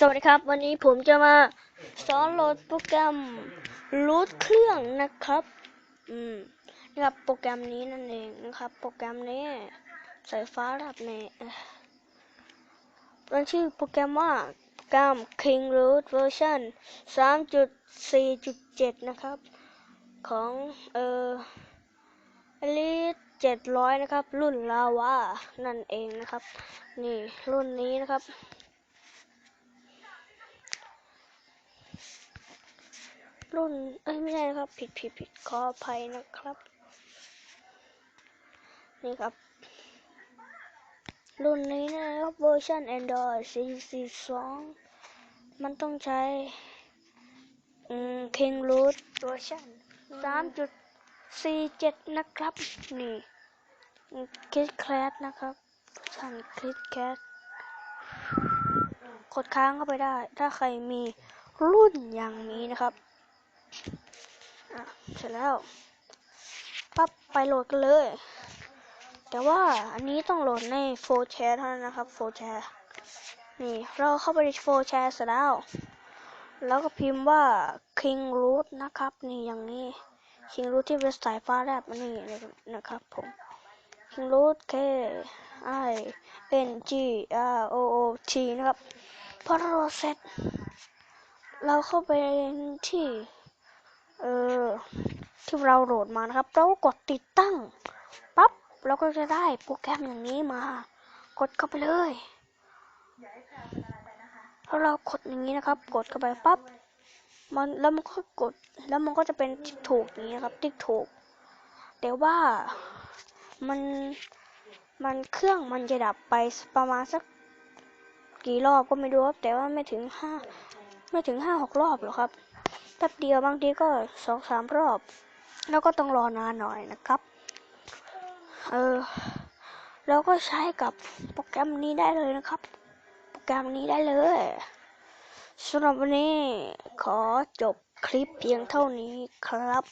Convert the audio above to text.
สวัสดีครับ วันนี้ผมจะมาสอนโหลดโปรแกรมรูทเครื่องนะครับ อืมนะครับโปรแกรมนี้นั่นเองนะครับ โปรแกรมนี้สายฟ้าระดับเมมันชื่อโปรแกรมว่าโปรแกรม King Root Version 3.4.7 นะครับ ของเอ่อ Elite 700 นะครับ รุ่นลาวานั่นเองนะครับ นี่รุ่นนี้นะครับ รุ่น เอ้ยไม่ใช่นะครับ ผิดผิดผิดขออภัยนะครับ นี่ครับ รุ่นนี้นะครับเวอร์ชัน Android 4.2มันต้องใช้อืม King Root เวอร์ชัน3.47 นะครับ นี่คิดแคลสนะครับเวอร์ชันคิดแคสกดค้างเข้าไปได้ ถ้าใครมีรุ่นอย่างนี้นะครับ อะเสร็จแล้วปั๊บไปโหลดกันเลย แต่ว่าอันนี้ต้องโหลดในโฟร์แชร์เท่านั้นนะครับโฟร์แชร์นี่เราเข้าไปในโฟร์แชร์เสร็จแล้ว แล้วก็พิมพ์ว่า King Root นะครับ นี่อย่างนี้ King Root ที่เป็นสายฟ้าแลบนี่นะครับผม King Root K I N G R O O T นะครับพอเราเสร็จ เราเข้าไปที่ เออที่เราโหลดมานะครับ เรากดติดตั้งปั๊บเราก็จะได้โปรแกรมอย่างนี้มา กดเข้าไปเลยแล้วเรากดอย่างนี้นะครับ กดเข้าไปปั๊บมันแล้วมันก็กดแล้วมันก็จะเป็นติ๊กถูกอย่างนี้นะครับ ติ๊กถูก แต่ว่ามันมันเครื่องมันจะดับไปประมาณสักกี่รอบก็ไม่รู้ครับแต่ว่าไม่ถึงห้าไม่ถึงห้าหกรอบหรอกครับ แป๊บเดียวบางทีก็สองสามรอบ แล้วก็ต้องรอนานหน่อยนะครับ เออเราก็ใช้กับโปรแกรมนี้ได้เลยนะครับ โปรแกรมนี้ได้เลยสำหรับวันนี้ขอจบคลิปเพียงเท่านี้ครับ